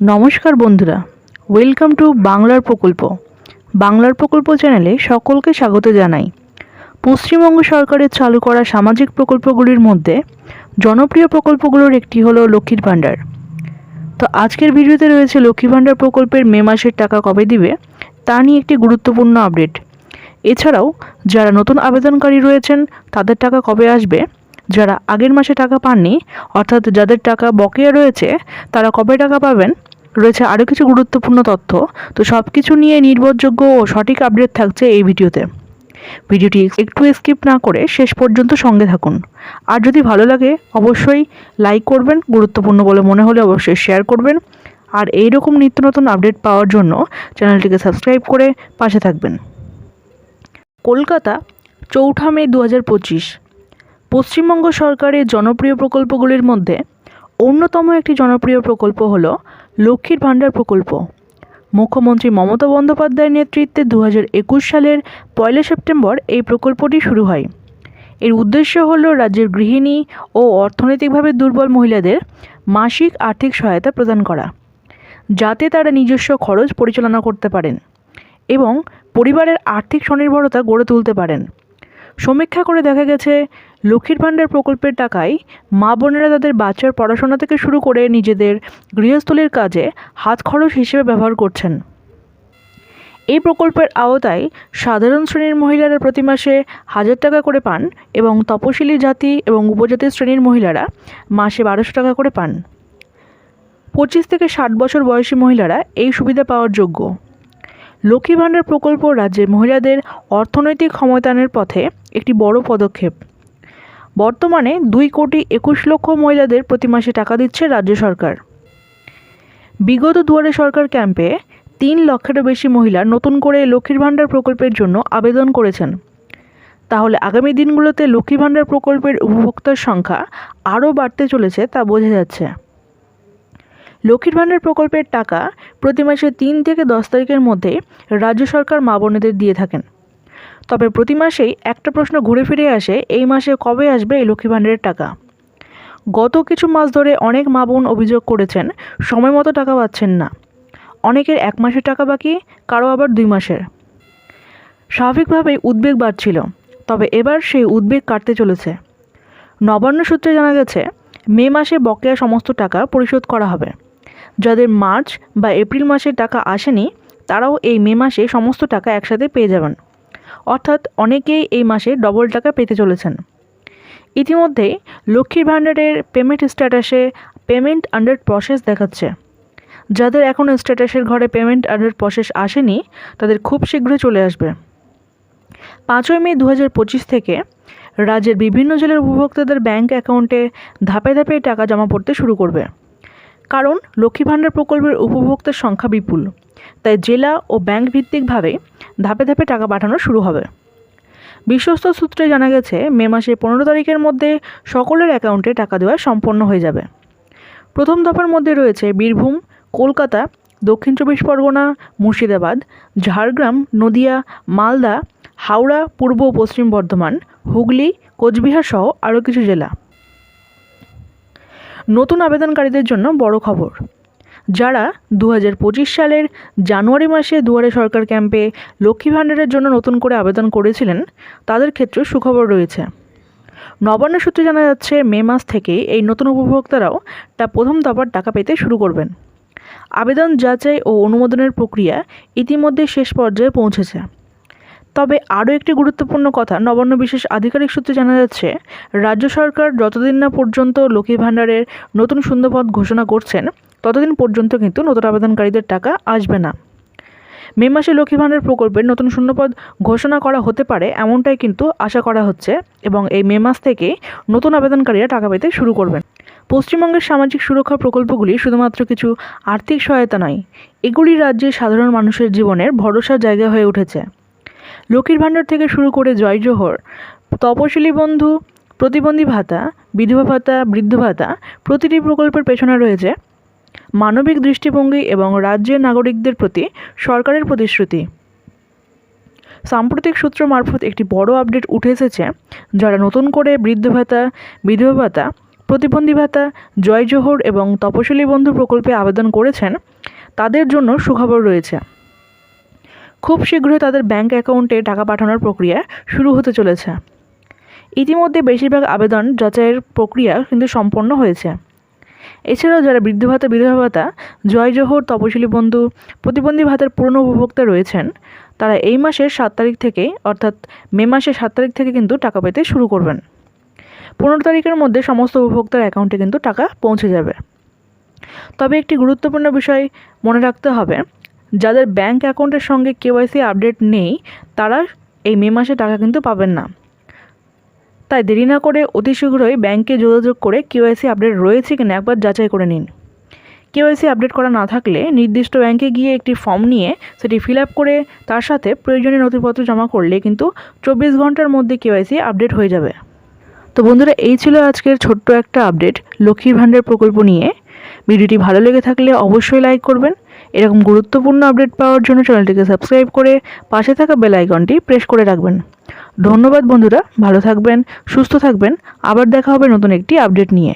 নমস্কার বন্ধুরা welcome to বাংলার প্রকল্প। বাংলার প্রকল্প চ্যানেলে সকলকে স্বাগত জানাই। পশ্চিমবঙ্গ সরকারের চালু করা সামাজিক প্রকল্পগুলির মধ্যে জনপ্রিয় প্রকল্পগুলোর একটি হলো লক্ষ্মীর ভাণ্ডার। তো আজকের ভিডিওতে রয়েছে লক্ষ্মী ভাণ্ডার প্রকল্পের মে মাসের টাকা কবে দিবে, তা নিয়ে একটি গুরুত্বপূর্ণ আপডেট এছাড়াও যারা নতুন আবেদনকারী রয়েছেন, তাদের টাকা কবে আসবে যারা আগের মাসে টাকা পাননি, অর্থাৎ যাদের টাকা বকেয়া রয়েছে, তারা কবে টাকা পাবেন? রয়েছে আরও কিছু গুরুত্বপূর্ণ তথ্য, তো সব কিছু নিয়ে নির্ভরযোগ্য ও সঠিক আপডেট থাকছে এই ভিডিওতে। ভিডিওটি একটু স্কিপ না করে শেষ পর্যন্ত সঙ্গে থাকুন। আর যদি ভালো লাগে, অবশ্যই লাইক করবেন, গুরুত্বপূর্ণ বলে মনে হলে অবশ্যই শেয়ার করবেন। আর এই রকম নিত্য নতুন আপডেট পাওয়ার জন্য চ্যানেলটিকে সাবস্ক্রাইব করে পাশে থাকবেন। কলকাতা, চৌঠা মে দু হাজার পঁচিশ। পশ্চিমবঙ্গ সরকারের জনপ্রিয় প্রকল্পগুলির মধ্যে অন্যতম একটি জনপ্রিয় প্রকল্প হল লক্ষ্মীর ভাণ্ডার প্রকল্প। মুখ্যমন্ত্রী মমতা বন্দ্যোপাধ্যায়ের নেতৃত্বে দু হাজার একুশ সালের পয়লা সেপ্টেম্বর এই প্রকল্পটি শুরু হয়। এর উদ্দেশ্য হল রাজ্যের গৃহিণী ও অর্থনৈতিকভাবে দুর্বল মহিলাদের মাসিক আর্থিক সহায়তা প্রদান করা, যাতে তারা নিজস্ব খরচ পরিচালনা করতে পারেন এবং পরিবারের আর্থিক স্বনির্ভরতা গড়ে তুলতে পারেন। সমীক্ষা করে দেখা গেছে লক্ষ্মীর ভাণ্ডার প্রকল্পের টাকায় মা বোনেরা তাদের বাচ্চার পড়াশোনা থেকে শুরু করে নিজেদের গৃহস্থলীর কাজে হাত খরচ হিসেবে ব্যবহার করছেন। এই প্রকল্পের আওতায় সাধারণ শ্রেণির মহিলারা প্রতি মাসে হাজার টাকা করে পান এবং তপশিলি জাতি এবং উপজাতি শ্রেণির মহিলারা মাসে বারোশো টাকা করে পান। পঁচিশ থেকে ষাট বছর বয়সী মহিলারা এই সুবিধা পাওয়ার যোগ্য। লক্ষ্মী ভাণ্ডার প্রকল্প রাজ্যের মহিলাদের অর্থনৈতিক ক্ষমতায়নের পথে একটি বড় পদক্ষেপ। বর্তমানে দুই কোটি একুশ লক্ষ মহিলাদের প্রতি মাসে টাকা দিচ্ছে রাজ্য সরকার। বিগত দুয়ারে সরকার ক্যাম্পে তিন লক্ষেরও বেশি মহিলা নতুন করে লক্ষ্মীর ভাণ্ডার প্রকল্পের জন্য আবেদন করেছেন। তাহলে আগামী দিনগুলোতে লক্ষ্মী ভাণ্ডার প্রকল্পের উপভোক্তার সংখ্যা আরও বাড়তে চলেছে তা বোঝা যাচ্ছে। লক্ষ্মীর ভাণ্ডার প্রকল্পের টাকা প্রতি মাসে তিন থেকে দশ তারিখের মধ্যে রাজ্য সরকার মা বোনেদের দিয়ে থাকেন। তবে প্রতি মাসেই একটা প্রশ্ন ঘুরে ফিরে আসে, এই মাসে কবে আসবে এই লক্ষ্মী ভাণ্ডারের টাকা? গত কিছু মাস ধরে অনেক মা বোন অভিযোগ করেছেন, সময় মতো টাকা পাচ্ছেন না। অনেকের এক মাসের টাকা বাকি, কারও আবার দুই মাসের। স্বাভাবিকভাবেই উদ্বেগ বাড়ছিল, তবে এবার সেই উদ্বেগ কাটতে চলেছে। নবান্ন সূত্রে জানা গেছে, মে মাসে বকেয়া সমস্ত টাকা পরিশোধ করা হবে। যাদের মার্চ বা এপ্রিল মাসে টাকা আসেনি, তারাও এই মে মাসে সমস্ত টাকা একসাথে পেয়ে যাবেন। অর্থাৎ অনেকেই এই মাসে ডবল টাকা পেতে চলেছেন। ইতিমধ্যেই লক্ষ্মীর ভাণ্ডারের পেমেন্ট স্ট্যাটাসে পেমেন্ট আন্ডার প্রসেস দেখাচ্ছে। যাদের এখনও স্ট্যাটাসের ঘরে পেমেন্ট আন্ডার প্রসেস আসেনি, তাদের খুব শীঘ্রই চলে আসবে। পাঁচই মে দু হাজার পঁচিশ থেকে রাজ্যের বিভিন্ন জেলার উপভোক্তাদের ব্যাংক অ্যাকাউন্টে ধাপে ধাপে টাকা জমা পড়তে শুরু করবে। কারণ লক্ষ্মী ভাণ্ডার প্রকল্পের উপভোক্তার সংখ্যা বিপুল। তাই জেলা ও ব্যাংক ভিত্তিকভাবে ধাপে ধাপে টাকা পাঠানো শুরু হবে। বিশ্বস্ত সূত্রে জানা গেছে, মে মাসের পনেরো তারিখের মধ্যে সকলের অ্যাকাউন্টে টাকা দেওয়া সম্পন্ন হয়ে যাবে। প্রথম দফার মধ্যে রয়েছে বীরভূম, কলকাতা, দক্ষিণ চব্বিশ পরগনা, মুর্শিদাবাদ, ঝাড়গ্রাম, নদিয়া, মালদা, হাওড়া, পূর্ব ও পশ্চিম বর্ধমান, হুগলি, কোচবিহার সহ আরও কিছু জেলা। নতুন আবেদনকারীদের জন্য বড় খবর। যারা দু হাজার পঁচিশ সালের জানুয়ারি মাসে দুয়ারে সরকার ক্যাম্পে লক্ষ্মী ভাণ্ডারের জন্য নতুন করে আবেদন করেছিলেন, তাদের ক্ষেত্রে সুখবর রয়েছে। নবান্ন সূত্রে জানা যাচ্ছে, মে মাস থেকে এই নতুন উপভোক্তারাও তা প্রথম দফার টাকা পেতে শুরু করবেন। আবেদন যাচাই ও অনুমোদনের প্রক্রিয়া ইতিমধ্যে শেষ পর্যায়ে পৌঁছেছে। তবে আরও একটি গুরুত্বপূর্ণ কথা, নবান্ন বিশেষ আধিকারিক সূত্রে জানা যাচ্ছে, রাজ্য সরকার যতদিন না পর্যন্ত লক্ষ্মী ভাণ্ডারের নতুন শূন্যপদ ঘোষণা করছেন, ততদিন পর্যন্ত কিন্তু নতুন আবেদনকারীদের টাকা আসবে না। মে মাসে লক্ষ্মী ভাণ্ডার প্রকল্পের নতুন শূন্যপদ ঘোষণা করা হতে পারে এমনটাই কিন্তু আশা করা হচ্ছে এবং এই মে মাস থেকে নতুন আবেদনকারীরা টাকা পেতে শুরু করবেন। পশ্চিমবঙ্গের সামাজিক সুরক্ষা প্রকল্পগুলি শুধুমাত্র কিছু আর্থিক সহায়তা নয়, এগুলি রাজ্যের সাধারণ মানুষের জীবনের ভরসার জায়গা হয়ে উঠেছে। লক্ষ্মীর ভাণ্ডার থেকে শুরু করে জয় জোহর তপশিলি বন্ধু, প্রতিবন্ধী ভাতা, বিধবা ভাতা, বৃদ্ধ ভাতা, প্রতিটি প্রকল্পের পেছনে রয়েছে মানবিক দৃষ্টিভঙ্গি এবং রাজ্যের নাগরিকদের প্রতি সরকারের প্রতিশ্রুতি। সাম্প্রতিক সূত্র মারফত একটি বড় আপডেট উঠে এসেছে, যারা নতুন করে বৃদ্ধ ভাতা, বিধবা ভাতা, প্রতিবন্ধী ভাতা, জয় জোহর এবং তপশিলি বন্ধু প্রকল্পে আবেদন করেছেন, তাদের জন্য সুখবর রয়েছে। খুব শীঘ্রই তাদের ব্যাংক অ্যাকাউন্টে টাকা পাঠানোর প্রক্রিয়া শুরু হতে চলেছে। ইতিমধ্যে বেশিরভাগ আবেদন যাচাইয়ের প্রক্রিয়া কিন্তু সম্পন্ন হয়েছে। এছাড়াও যারা বৃদ্ধ ভাতা, বিধবা ভাতা জয় জোহর তপশিলি বন্ধু, প্রতিবন্ধী ভাতার পুরনো উপভোক্তা রয়েছেন, তারা এই মাসের সাত তারিখ থেকে, অর্থাৎ মে মাসের সাত তারিখ থেকে কিন্তু টাকা পেতে শুরু করবেন। পনেরো তারিখের মধ্যে সমস্ত উপভোক্তার অ্যাকাউন্টে কিন্তু টাকা পৌঁছে যাবে। তবে একটি গুরুত্বপূর্ণ বিষয় মনে রাখতে হবে যাদের ব্যাংক অ্যাকাউন্টের সঙ্গে কেওয়াইসি আপডেট নেই, তারা এই মে মাসে টাকা কিন্তু পাবেন না। তাই দেরি না করে অতি শীঘ্রই ব্যাংকে যোগাযোগ করে কেওয়াইসি আপডেট রয়েছে কিনা একবার যাচাই করে নিন। কেওয়াইসি আপডেট করা না থাকলে নির্দিষ্ট ব্যাংকে গিয়ে একটি ফর্ম নিয়ে সেটি ফিল আপ করে তার সাথে প্রয়োজনীয় নথিপত্র জমা করলে কিন্তু চব্বিশ ঘণ্টার মধ্যে কেওয়াইসি আপডেট হয়ে যাবে। তো বন্ধুরা, এই ছিল আজকের ছোট্ট একটা আপডেট লক্ষ্মীর ভাণ্ডার প্রকল্প নিয়ে। ভিডিওটি ভালো লেগে থাকলে অবশ্যই লাইক করবেন। এরকম গুরুত্বপূর্ণ আপডেট পাওয়ার জন্য চ্যানেলটিকে সাবস্ক্রাইব করে পাশে থাকা বেল আইকনটি প্রেস করে রাখবেন। ধন্যবাদ বন্ধুরা, ভালো থাকবেন, সুস্থ থাকবেন। আবার দেখা হবে নতুন একটি আপডেট নিয়ে।